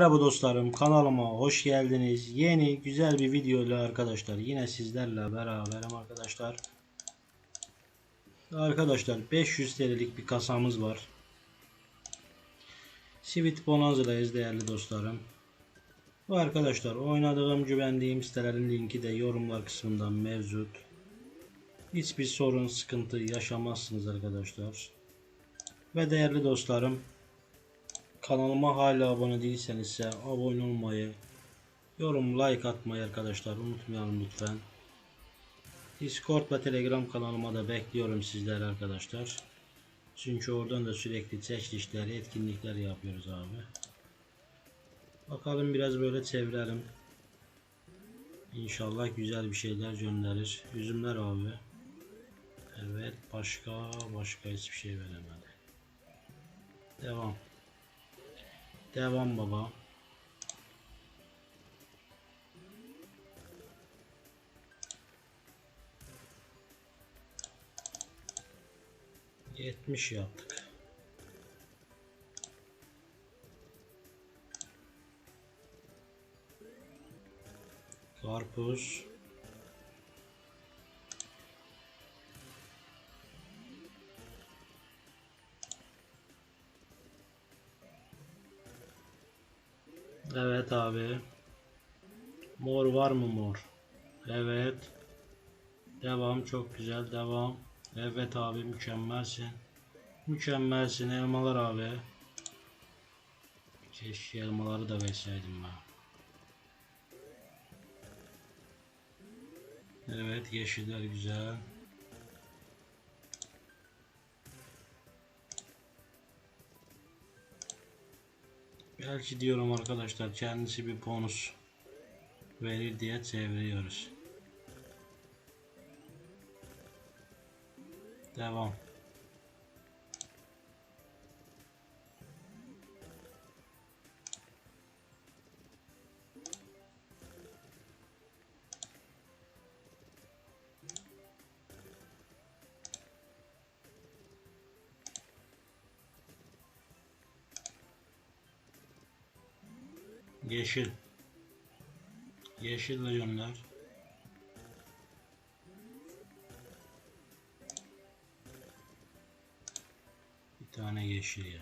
Merhaba dostlarım kanalıma hoş geldiniz. Yeni güzel bir video ile arkadaşlar yine sizlerle beraberim arkadaşlar. Arkadaşlar 500 TL'lik bir kasamız var. Sweet Bonanza'dayız değerli dostlarım. Bu arkadaşlar oynadığım güvendiğim sitelerin linki de yorumlar kısmından mevcut. Hiçbir sorun sıkıntı yaşamazsınız arkadaşlar. Ve değerli dostlarım Kanalıma hala abone değilseniz abone olmayı, yorum, like atmayı arkadaşlar unutmayalım lütfen. Discord ve Telegram kanalıma da bekliyorum sizleri arkadaşlar. Çünkü oradan da sürekli çekilişler, etkinlikler yapıyoruz abi. Bakalım biraz böyle çevirelim. İnşallah güzel bir şeyler gönderir. Üzümler abi. Evet başka başka hiçbir şey veremedi. Devam. Devam baba. Yetmiş yaptık. Karpuz. Evet abi. Mor var mı mor? Evet. Devam çok güzel devam. Evet abi mükemmelsin. Mükemmelsin elmalar abi. Keşke elmaları da verseydim ben. Evet yeşiller güzel. Belki diyorum arkadaşlar kendisi bir bonus verir diye çeviriyoruz. Devam. Yeşil. Yeşil gönder. Bir tane yeşil ya.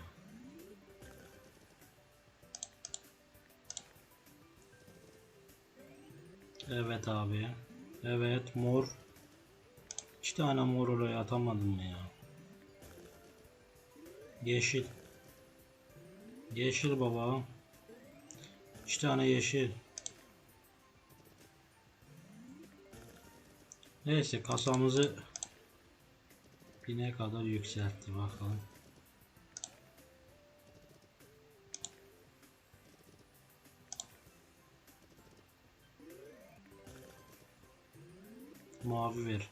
Evet abi. Evet mor. İki tane mor oraya atamadım mı ya? Yeşil. Yeşil baba. İki tane yeşil. Neyse kasamızı bine kadar yükseltti bakalım. Mavi ver.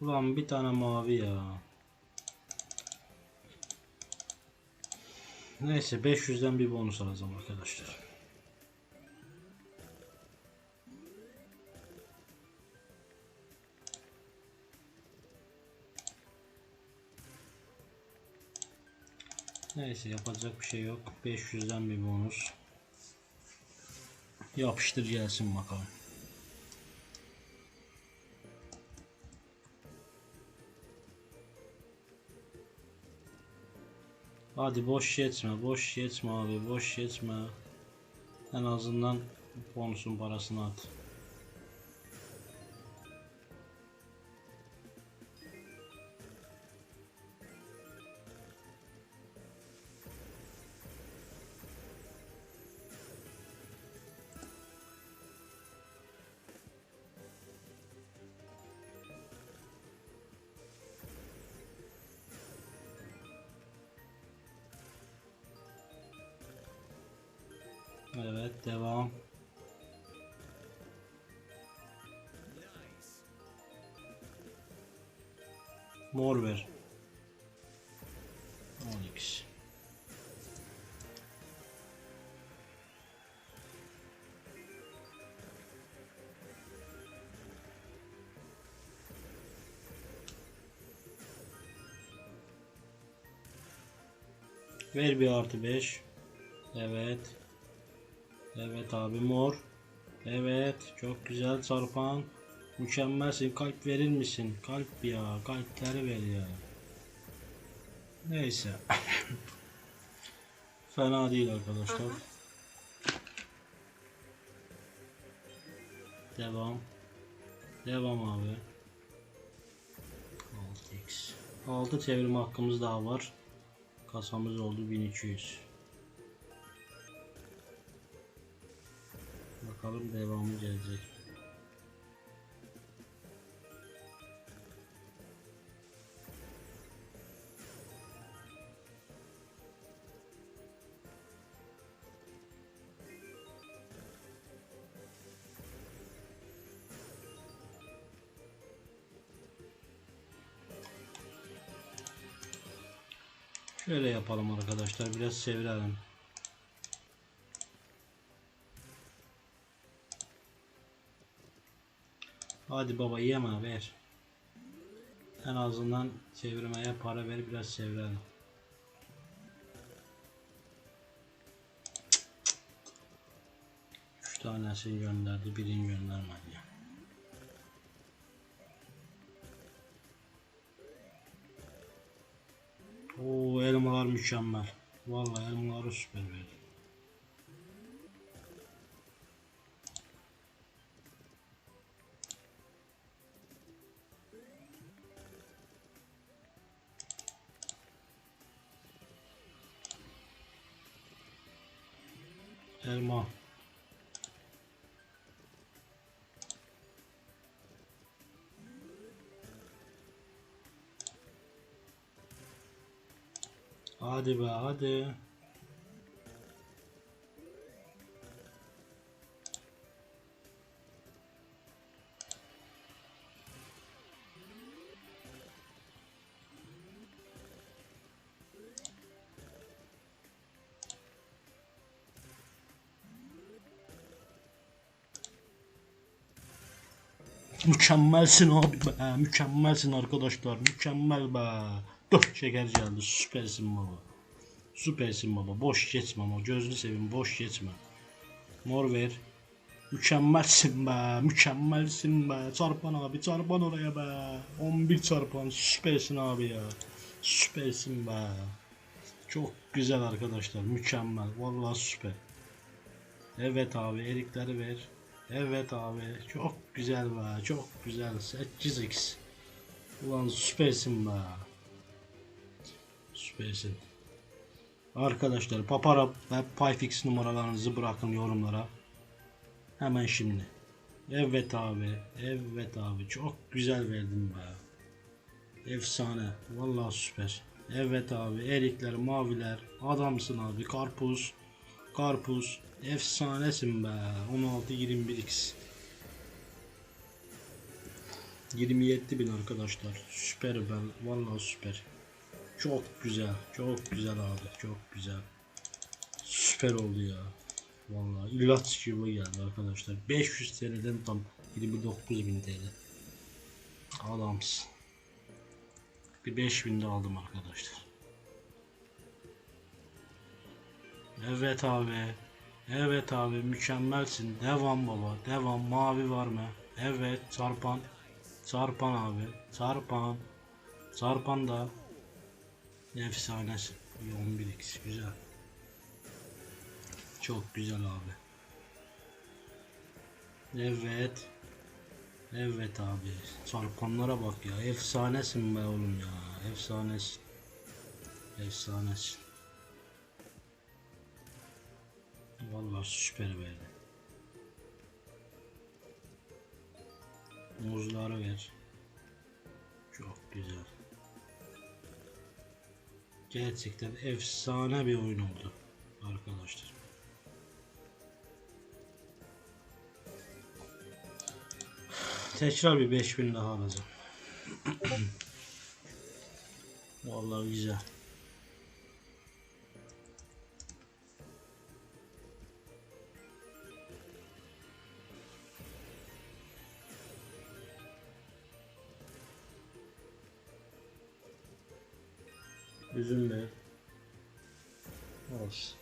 Ulan bir tane mavi ya. Neyse 500'den bir bonus alacağım arkadaşlar. Neyse yapacak bir şey yok. 500'den bir bonus. Yapıştır gelsin bakalım. Hadi boş geçme, boş geçme abi, boş geçme. En azından bonusun parasını at. Evet, devam. Mor ver. 12. Ver bir artı 5. Evet. Evet abi mor. Evet çok güzel çarpan. Mükemmelsin. Kalp verir misin? Kalp ya. Kalpleri ver ya. Neyse. Fena değil arkadaşlar. Devam. Devam abi. 6x. 6 çevirme hakkımız daha var. Kasamız oldu 1200. Bakalım devamı gelecek. Şöyle yapalım arkadaşlar biraz çevirelim. Hadi baba yeme ver. En azından çevirmeye para ver biraz çevirelim. Üç tanesini gönderdi birini göndermedi. Oo elmalar mükemmel. Vallahi elmaları süper verdi. Elma. Hadi be hadi. Mükemmelsin abi be. Mükemmelsin arkadaşlar. Mükemmel be. Dört şeker geldi. Süpersin baba. Süpersin baba. Boş geçme ama. Gözünü seveyim. Boş geçme. Mor ver. Mükemmelsin be. Mükemmelsin be. Çarpan abi. Çarpan oraya be. 11 çarpan. Süpersin abi ya. Süpersin be. Çok güzel arkadaşlar. Mükemmel. Vallahi süper. Evet abi. Erikleri ver. Evet abi. Çok güzel be. Çok güzel. 8x. Ulan süpersin be. Süpersin. Arkadaşlar Papara ve Payfix numaralarınızı bırakın yorumlara. Hemen şimdi. Evet abi. Evet abi. Çok güzel verdin be. Efsane. Vallahi süper. Evet abi. Erikler, maviler. Adamsın abi. Karpuz. Karpuz. Efsanesin be. 16-21x. 27 bin arkadaşlar. Süper ben. Vallahi süper. Çok güzel. Çok güzel abi. Çok güzel. Süper oldu ya. Vallahi ilaç gibi geldi arkadaşlar. 500 TL'den tam 29 bin TL. Adamsın. Bir 5000 de aldım arkadaşlar. Evet abi. Evet abi mükemmelsin. Devam baba. Devam. Mavi var mı? Evet. Çarpan. Çarpan abi. Çarpan. Çarpan da. Efsanesin. 11x güzel. Çok güzel abi. Evet. Evet abi. Çarpanlara bak ya. Efsanesin be oğlum ya. Efsanesin. Efsanesin. Vallahi süper verdi. Muzları ver. Çok güzel. Gerçekten efsane bir oyun oldu arkadaşlar. Tekrar bir 5000 daha alacağım. Vallahi güzel. bizimle. Olsun.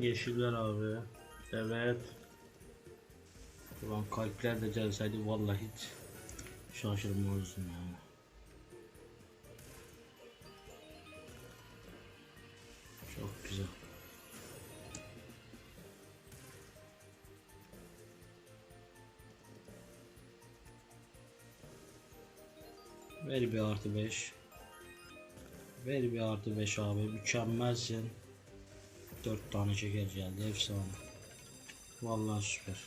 Yeşiller abi. Evet. Ulan kalpler de gelseydi vallahi hiç şaşırmazdım yani. Çok güzel. Ver bir artı 5. Ver bir artı 5 abi. Mükemmelsin. 4 tane şeker geldi. Efsane. Vallahi süper.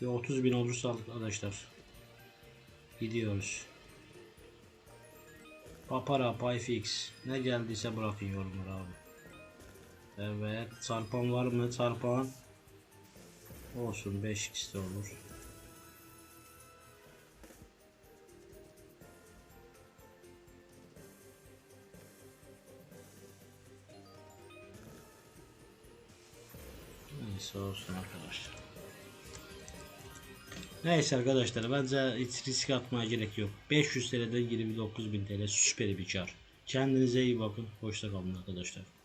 Bir 30 bin olursa arkadaşlar. Gidiyoruz. Papara, Payfix. Ne geldiyse bırakın yorumları abi. Evet. Sarpan var mı? Sarpan. Olsun 5x de olur. Neyse olsun arkadaşlar. Neyse arkadaşlar bence hiç risk atmaya gerek yok. 500 TL'den 29.000 TL süper bir kar. Kendinize iyi bakın. Hoşça kalın arkadaşlar.